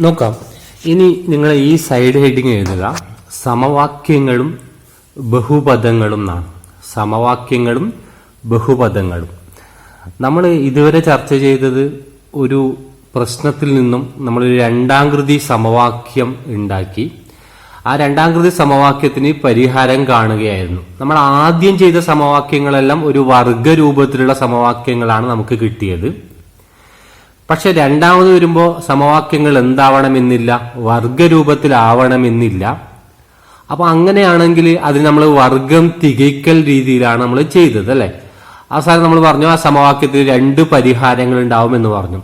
നോക്കാം. ഇനി നിങ്ങൾ ഈ സൈഡ് ഹെഡിങ് എഴുതുക. സമവാക്യങ്ങളും ബഹുപദങ്ങളും എന്നാണ്. സമവാക്യങ്ങളും ബഹുപദങ്ങളും. നമ്മൾ ഇതുവരെ ചർച്ച ചെയ്തത് ഒരു പ്രശ്നത്തിൽ നിന്നും നമ്മൾ രണ്ടാംകൃതി സമവാക്യം ഉണ്ടാക്കി. ആ രണ്ടാംകൃതി സമവാക്യത്തിന് പരിഹാരം കാണുകയായിരുന്നു. നമ്മൾ ആദ്യം ചെയ്ത സമവാക്യങ്ങളെല്ലാം ഒരു വർഗ രൂപത്തിലുള്ള സമവാക്യങ്ങളാണ് നമുക്ക് കിട്ടിയത്. പക്ഷെ രണ്ടാമത് വരുമ്പോൾ സമവാക്യങ്ങൾ എന്താവണമെന്നില്ല വർഗരൂപത്തിലാവണമെന്നില്ല. അപ്പൊ അങ്ങനെയാണെങ്കിൽ അതിന് നമ്മൾ വർഗം തികയ്ക്കൽ രീതിയിലാണ് നമ്മൾ ചെയ്തത് അല്ലെ? അവസാനം നമ്മൾ പറഞ്ഞു ആ സമവാക്യത്തിൽ രണ്ട് പരിഹാരങ്ങൾ ഉണ്ടാവും എന്ന് പറഞ്ഞു.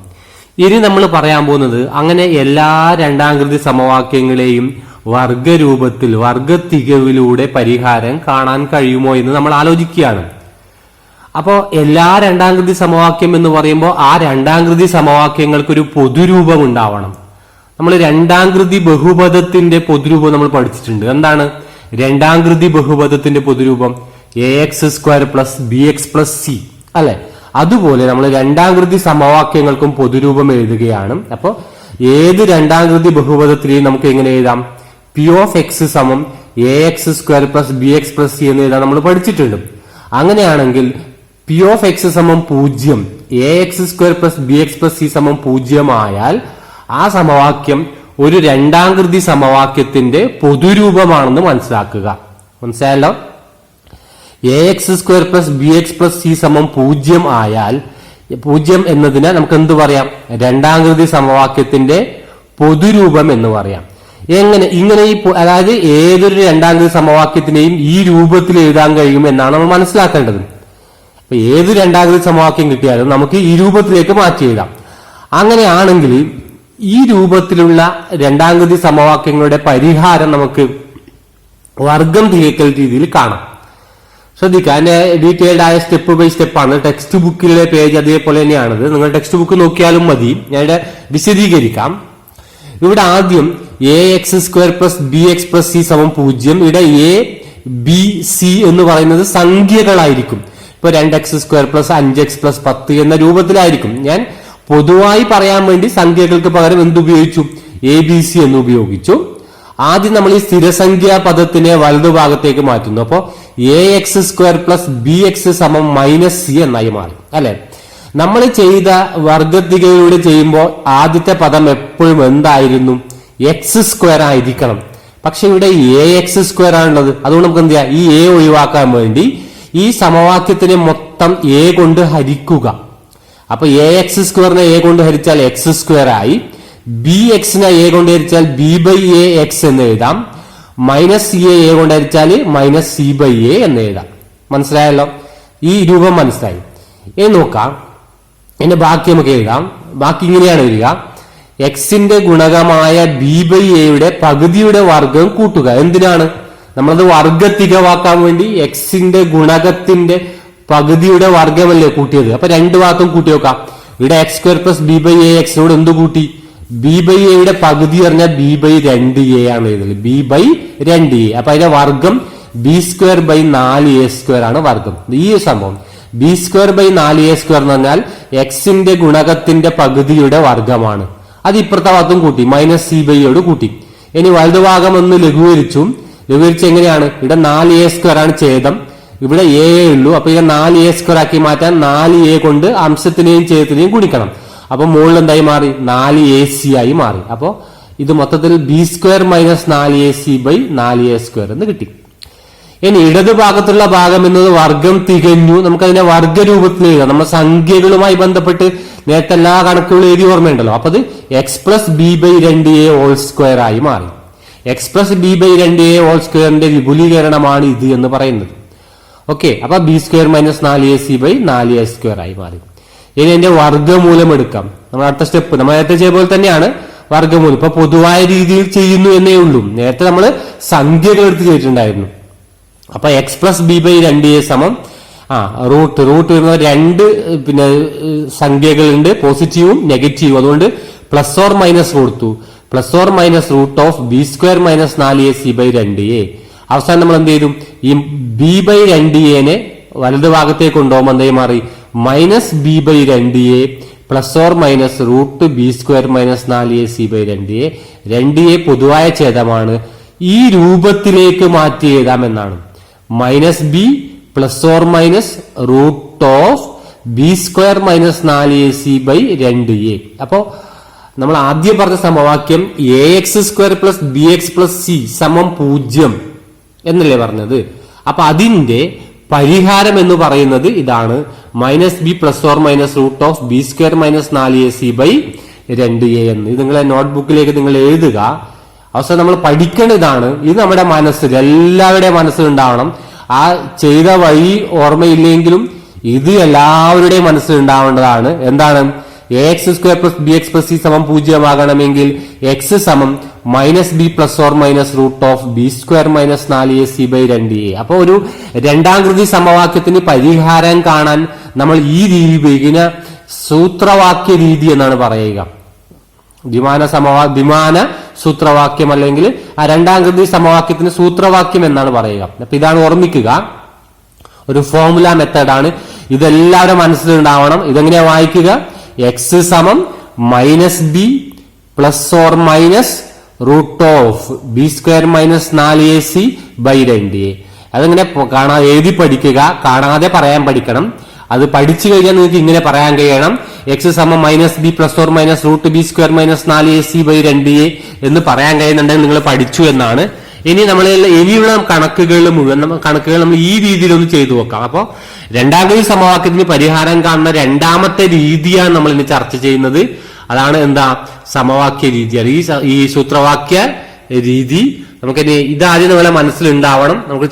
ഇനി നമ്മൾ പറയാൻ പോകുന്നത് അങ്ങനെ എല്ലാ രണ്ടാംകൃതി സമവാക്യങ്ങളെയും വർഗരൂപത്തിൽ വർഗ തികവിലൂടെ പരിഹാരം കാണാൻ കഴിയുമോ എന്ന് നമ്മൾ ആലോചിക്കുകയാണ്. അപ്പോ എല്ലാ രണ്ടാം രണ്ടാംകൃതി സമവാക്യം എന്ന് പറയുമ്പോൾ ആ രണ്ടാംകൃതി സമവാക്യങ്ങൾക്ക് ഒരു പൊതുരൂപം ഉണ്ടാവണം. നമ്മൾ രണ്ടാം രണ്ടാംകൃതി ബഹുപദത്തിന്റെ പൊതുരൂപം നമ്മൾ പഠിച്ചിട്ടുണ്ട്. എന്താണ്? രണ്ടാം രണ്ടാംകൃതി ബഹുപദത്തിന്റെ പൊതുരൂപം A X square plus B X plus C അല്ലെ? അതുപോലെ നമ്മൾ രണ്ടാം രണ്ടാംകൃതി സമവാക്യങ്ങൾക്കും പൊതുരൂപം എഴുതുകയാണ്. അപ്പോൾ ഏത് രണ്ടാംകൃതി ബഹുപദത്തിലെയും നമുക്ക് എങ്ങനെ എഴുതാം? പി ഓഫ് എക്സ് സമം A X square plus B X plus C എന്ന് എഴുതാൻ നമ്മൾ പഠിച്ചിട്ടുണ്ട്. അങ്ങനെയാണെങ്കിൽ പി ഓഫ് എക്സ് സമം പൂജ്യം A X square plus B X plus C സമം പൂജ്യമായാൽ ആ സമവാക്യം ഒരു രണ്ടാംകൃതി സമവാക്യത്തിന്റെ പൊതുരൂപമാണെന്ന് മനസ്സിലാക്കുക. മനസ്സിലായല്ലോ? A X square plus B X plus C സമം പൂജ്യം ആയാൽ പൂജ്യം എന്നതിനെ നമുക്ക് എന്ത് പറയാം? രണ്ടാംകൃതി സമവാക്യത്തിന്റെ പൊതുരൂപം എന്ന് പറയാം. എങ്ങനെ? ഇങ്ങനെ ഈ അതായത് ഏതൊരു രണ്ടാംകൃതി സമവാക്യത്തിനെയും ഈ രൂപത്തിൽ എഴുതാൻ കഴിയും എന്നാണ് നമ്മൾ മനസ്സിലാക്കേണ്ടത്. അപ്പൊ ഏത് രണ്ടാകൃതി സമവാക്യം കിട്ടിയാലും നമുക്ക് ഈ രൂപത്തിലേക്ക് മാറ്റി എഴുതാം. അങ്ങനെയാണെങ്കിൽ ഈ രൂപത്തിലുള്ള രണ്ടാംകൃതി സമവാക്യങ്ങളുടെ പരിഹാരം നമുക്ക് വർഗം തികക്കൽ രീതിയിൽ കാണാം. ശ്രദ്ധിക്കുക അതിന്റെ ഡീറ്റെയിൽഡ് ആയ സ്റ്റെപ്പ് ബൈ സ്റ്റെപ്പ് ആണ്. ടെക്സ്റ്റ് ബുക്കിലെ പേജ് അതേപോലെ തന്നെയാണത്. നിങ്ങൾ ടെക്സ്റ്റ് ബുക്ക് നോക്കിയാലും മതി. ഞാൻ വിശദീകരിക്കാം. ഇവിടെ ആദ്യം A X square plus B X plus C സമം പൂജ്യം. ഇവിടെ എ ബി സി എന്ന് പറയുന്നത് സംഖ്യകളായിരിക്കും. ഇപ്പൊ രണ്ട് എക്സ് സ്ക്വയർ പ്ലസ് അഞ്ച് എക്സ് പ്ലസ് പത്ത് എന്ന രൂപത്തിലായിരിക്കും. ഞാൻ പൊതുവായി പറയാൻ വേണ്ടി സംഖ്യകൾക്ക് പകരം എന്തുപയോഗിച്ചു എ ബി സി എന്ന് ഉപയോഗിച്ചു. ആദ്യം നമ്മൾ ഈ സ്ഥിരസംഖ്യാ പദത്തിനെ വലതുഭാഗത്തേക്ക് മാറ്റുന്നു. അപ്പോ A X square plus B X സമം മൈനസ് സി എന്നായി മാറി. അല്ലെ? നമ്മൾ ചെയ്ത വർഗത്തികയിലൂടെ ചെയ്യുമ്പോൾ ആദ്യത്തെ പദം എപ്പോഴും എന്തായിരുന്നു? എക്സ് സ്ക്വയർ ആയിരിക്കണം. പക്ഷെ ഇവിടെ എ എക്സ് സ്ക്വയർ ആണുള്ളത്. അതുകൊണ്ട് നമുക്ക് എന്ത് ചെയ്യാം? ഈ എ ഒഴിവാക്കാൻ വേണ്ടി ഈ സമവാക്യത്തിനെ മൊത്തം എ കൊണ്ട് ഹരിക്കുക. അപ്പൊ എ എക്സ് സ്ക്വയറിനെ എ കൊണ്ട് ഹരിച്ചാൽ എക്സ് സ്ക്വയർ ആയി. ബി എക്സിനെ എ കൊണ്ട് ഹരിച്ചാൽ ബി ബൈ എ എക്സ് എന്ന് എഴുതാം. മൈനസ് സി എ എ കൊണ്ട് ഹരിച്ചാൽ മൈനസ് സി ബൈ എ എന്ന് എഴുതാം. മനസ്സിലായല്ലോ? ഈ രൂപം മനസ്സിലായി. ഇനി നോക്കാം. ഇതിന്റെ ബാക്കി നമുക്ക് എഴുതാം. ബാക്കി ഇങ്ങനെയാണ് വരിക എക്സിന്റെ ഗുണകമായ ബി ബൈ എയുടെ പകുതിയുടെ വർഗം കൂട്ടുക. എന്തിനാണ്? നമ്മളത് വർഗത്തികവാക്കാൻ വേണ്ടി എക്സിന്റെ ഗുണകത്തിന്റെ പകുതിയുടെ വർഗമല്ലേ കൂട്ടിയത്? അപ്പൊ രണ്ട് ഭാഗത്തും കൂട്ടി നോക്കാം. ഇവിടെ X square plus B by A എക്സിനോട് എന്ത് കൂട്ടി? ബി ബൈ എയുടെ പകുതി പറഞ്ഞാൽ ബി ബൈ രണ്ട് എ ആണ് എഴുതുന്നത് ബി ബൈ രണ്ട് എ അപ്പൊ അതിന്റെ വർഗം ബി സ്ക്വയർ ബൈ നാല് എ സ്ക്വയർ ആണ് വർഗം. ഈ സംഭവം. ബി സ്ക്വയർ ബൈ നാല് എ സ്ക്വയർ എന്ന് പറഞ്ഞാൽ എക്സിന്റെ ഗുണകത്തിന്റെ പകുതിയുടെ വർഗമാണ് അത് ഇപ്പുറത്തെ ഭാഗത്തും കൂട്ടി. മൈനസ് സി ബൈയോട് കൂട്ടി. ഇനി വലതുഭാഗം ഒന്ന് ലഘൂകരിച്ചു ലഘൂകരിച്ച് എങ്ങനെയാണ് ഇവിടെ നാല് എ സ്ക്വയർ ആണ് ഛേദം. ഇവിടെ എ ഉള്ളൂ. അപ്പൊ ഇത് നാല് എ സ്ക്വയർ ആക്കി മാറ്റാൻ നാല് എ കൊണ്ട് അംശത്തിനെയും ഛേദത്തിനെയും ഗുണിക്കണം. അപ്പൊ മുകളിൽ എന്തായി മാറി? നാല് എ സി ആയി മാറി. അപ്പോ ഇത് മൊത്തത്തിൽ ബി സ്ക്വയർ മൈനസ് നാല് എ സി ബൈ നാല് എ സ്ക്വയർ എന്ന് കിട്ടി. ഇനി ഇടത് ഭാഗത്തുള്ള ഭാഗം എന്നത് വർഗം തികഞ്ഞു. നമുക്കതിനെ വർഗരൂപത്തിൽ എഴുതാം. നമ്മുടെ സംഖ്യകളുമായി ബന്ധപ്പെട്ട് നേരത്തെ എല്ലാ കണക്കുകളും എഴുതി ഓർമ്മയുണ്ടല്ലോ. അപ്പൊ അത് എക്സ് പ്ലസ് ബി ബൈ രണ്ട് എ ഹോൾ സ്ക്വയർ ആയി മാറി. എക്സ് പ്ലസ് ബി ബൈ രണ്ട് എ ഹോൾ സ്ക്വയറിന്റെ വിപുലീകരണമാണ് ഇത് എന്ന് പറയുന്നത്. ഓക്കെ അപ്പൊ ബി സ്ക്വയർ മൈനസ് നാല് എ സി ബൈ നാല് എ സ്ക്വയർ ആയി മാറി. ഇനി എന്റെ വർഗമൂലം എടുക്കാം. നമ്മൾ അടുത്ത സ്റ്റെപ്പ് നമ്മൾ നേരത്തെ ചെയ്ത പോലെ തന്നെയാണ് വർഗമൂലം ഇപ്പൊ പൊതുവായ രീതിയിൽ ചെയ്യുന്നു എന്നേ ഉള്ളൂ. നേരത്തെ നമ്മൾ സംഖ്യകൾ എടുത്ത് ചെയ്തിട്ടുണ്ടായിരുന്നു. അപ്പൊ എക്സ് പ്ലസ് ബി ബൈ രണ്ട് എ സമം ആ റൂട്ട് റൂട്ട് വരുന്ന രണ്ട് പിന്നെ സംഖ്യകളുണ്ട്. പോസിറ്റീവും നെഗറ്റീവും അതുകൊണ്ട് പ്ലസ് ഓർ മൈനസ് കൊടുത്തു. Plus or minus root of B square minus നാല് എ സി ബൈ രണ്ട് എ. അവസാനം നമ്മൾ എന്ത് ചെയ്തു? ഈ ബി ബൈ രണ്ട് എനെ വലത് ഭാഗത്തേക്ക് കൊണ്ടുപോകുമ്പോൾ എന്തായി മാറി. മൈനസ് ബി ബൈ രണ്ട് A plus or minus root B square minus നാല് എ സി ബൈ രണ്ട് എ. രണ്ട് എ പൊതുവായ ഛേദമാണ്. ഈ രൂപത്തിലേക്ക് മാറ്റി എഴുതാമെന്നാണ് minus B plus or minus root of B square minus നാല് എ സി ബൈ രണ്ട് എ. അപ്പോ നമ്മൾ ആദ്യം പറഞ്ഞ സമവാക്യം A X square plus B X plus C സമം പൂജ്യം എന്നല്ലേ പറഞ്ഞത്? അപ്പൊ അതിന്റെ പരിഹാരം എന്ന് പറയുന്നത് ഇതാണ് minus B plus or minus root of B square minus നാല് എ സി ബൈ രണ്ട് എ എന്ന്. ഇത് നിങ്ങളെ നോട്ട്ബുക്കിലേക്ക് നിങ്ങൾ എഴുതുക. അവസാനം നമ്മൾ പഠിക്കേണ്ട ഇതാണ്. ഇത് നമ്മുടെ മനസ്സിൽ എല്ലാവരുടെയും മനസ്സിലുണ്ടാവണം. ആ ചെയ്ത വഴി ഓർമ്മയില്ലെങ്കിലും ഇത് എല്ലാവരുടെയും മനസ്സിലുണ്ടാവേണ്ടതാണ്. എന്താണ്? X square plus B X plus C സമം പൂജ്യമാകണമെങ്കിൽ എക്സ് സമം minus B plus or minus root of B square minus നാല് എ സി ബൈ രണ്ട് എ അപ്പൊ ഒരു രണ്ടാം കൃതി സമവാക്യത്തിന് പരിഹാരം കാണാൻ നമ്മൾ ഈ രീതി ഉപയോഗിക്കുന്ന സൂത്രവാക്യ രീതി എന്നാണ് പറയുക. ദ്വിമാന സമവാ ദ്വിമാന സൂത്രവാക്യം അല്ലെങ്കിൽ ആ രണ്ടാം കൃതി സമവാക്യത്തിന് സൂത്രവാക്യം എന്നാണ് പറയുക. അപ്പൊ ഇതാണ് ഓർമ്മിക്കുക. ഒരു ഫോർമുല മെത്തേഡാണ് ഇതെല്ലാവരും മനസ്സിലുണ്ടാവണം. ഇതെങ്ങനെയാ വായിക്കുക? എക്സ് സമം minus B plus or minus root of B square minus നാല് എ സി ബൈ രണ്ട് എ അതിങ്ങനെ കാണാ എഴുതി പഠിക്കുക. കാണാതെ പറയാൻ പഠിക്കണം. അത് പഠിച്ചു കഴിഞ്ഞാൽ നിങ്ങൾക്ക് ഇങ്ങനെ പറയാൻ കഴിയണം. എക്സ് സമം minus B plus or minus root B square minus നാല് എ സി ബൈ രണ്ട് എ എന്ന് പറയാൻ കഴിയുന്നുണ്ടെങ്കിൽ നിങ്ങൾ പഠിച്ചു എന്നാണ് ഇനി നമ്മൾ ഇനിയുള്ള കണക്കുകൾ മുഴുവൻ കണക്കുകൾ നമ്മൾ ഈ രീതിയിൽ ഒന്ന് ചെയ്തു നോക്കാം അപ്പോൾ രണ്ടാം കൃതി സമവാക്യത്തിന് പരിഹാരം കാണുന്ന രണ്ടാമത്തെ രീതിയാണ് നമ്മൾ ഇനി ചർച്ച ചെയ്യുന്നത്. അതാണ് എന്താ? സമവാക്യ രീതിയാണ് ഈ ഈ സൂത്രവാക്യ രീതി നമുക്കിനി ഇതാദ്യം നമ്മളെ മനസ്സിലുണ്ടാവണം. നമുക്ക്